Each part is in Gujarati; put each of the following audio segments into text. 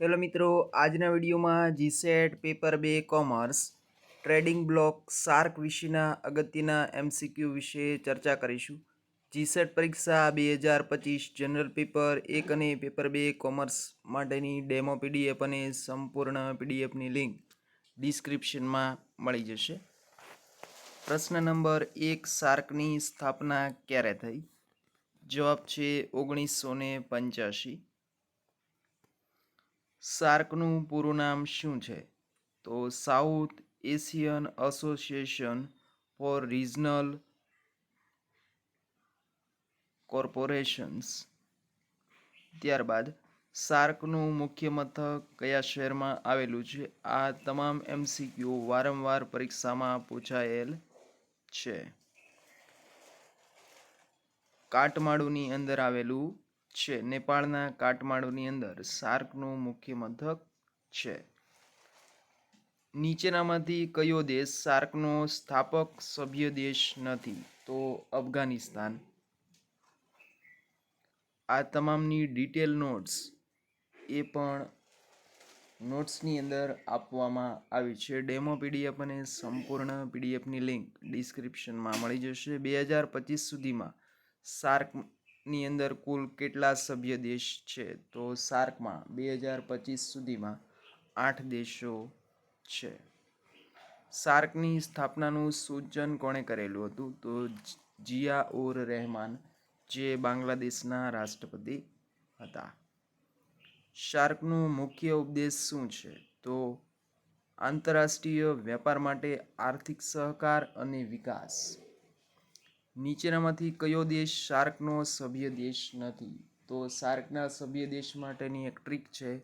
હેલો મિત્રો, આજના વિડીયોમાં જીસેટ, પેપર બે, કોમર્સ, ટ્રેડિંગ બ્લોક શાર્ક વિશેના અગત્યના એમસીક્યુ વિશે ચર્ચા કરીશું. જીસેટ પરીક્ષા બે હજાર પચીસ, જનરલ પેપર એક અને પેપર બે, કોમર્સ માટેની ડેમો પીડીએફ અને સંપૂર્ણ પીડીએફની લિંક ડિસ્ક્રિપ્શનમાં મળી જશે. પ્રશ્ન નંબર એક શાર્કની સ્થાપના ક્યારે થઈ? જવાબ છે ઓગણીસો ને પંચ્યાસી. સાર્કનું પૂરું નામ શું છે? તો South Asian Association for Regional Corporations. ત્યારબાદ સાર્કનું મુખ્ય મથક કયા શહેરમાં આવેલું છે? આ તમામ એમસીક્યુ વારંવાર પરીક્ષામાં પૂછાયેલ છે. કાટમાળુની અંદર આવેલું છે. નેપાળના કાટમાળુની અંદર સાર્કનું મુખ્ય મથક છે. નીચેનામાંથી કયો દેશ સાર્કનો સ્થાપક સભ્ય દેશ નથી? તો અફઘાનિસ્તાન. આ તમામની ડિટેલ નોટ્સ એ પણ નોટ્સની અંદર આપવામાં આવી છે. ડેમો પીડીએફ અને સંપૂર્ણ પીડીએફની લિંક ડિસ્ક્રિપ્શનમાં મળી જશે. બે હજાર પચીસ સુધીમાં સાર્કની અંદર કુલ કેટલા સભ્ય દેશ છે? તો સાર્કમાં બે હજાર પચીસ સુધીમાં આઠ દેશો છે. સાર્કની સ્થાપનાનું સૂચન કોણે કરેલું હતું? તો જિયા ઉર રહેમાન, જે બાંગ્લાદેશના રાષ્ટ્રપતિ હતા. શાર્કનો મુખ્ય ઉપદેશ શું છે? તો આંતરરાષ્ટ્રીય વેપાર માટે આર્થિક સહકાર અને વિકાસ. નીચેનામાંથી કયો દેશ શાર્કનો સભ્ય દેશ નથી? તો શાર્કના સભ્ય દેશ માટેની એક ટ્રીક છે,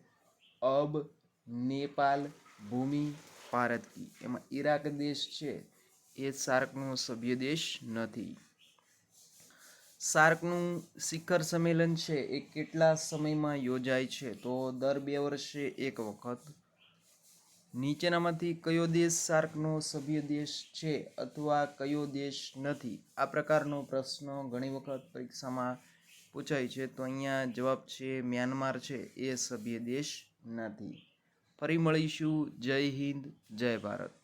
અબ, નેપાલ, ભૂમિ, ભારત કી. એમાં ઈરાક દેશ છે, એ શાર્કનો સભ્ય દેશ નથી. સાર્કનું શિખર સંમેલન છે, એ કેટલા સમયમાં યોજાય છે? તો દર બે વર્ષે એક વખત. નીચેનામાંથી કયો દેશ સાર્કનો સભ્ય દેશ છે અથવા કયો દેશ નથી? આ પ્રકારનો પ્રશ્ન ઘણી વખત પરીક્ષામાં પૂછાય છે. તો અહીંયા જવાબ છે, મ્યાનમાર છે. એ સભ્ય દેશ નથી. ફરી મળીશું. જય હિન્દ, જય ભારત.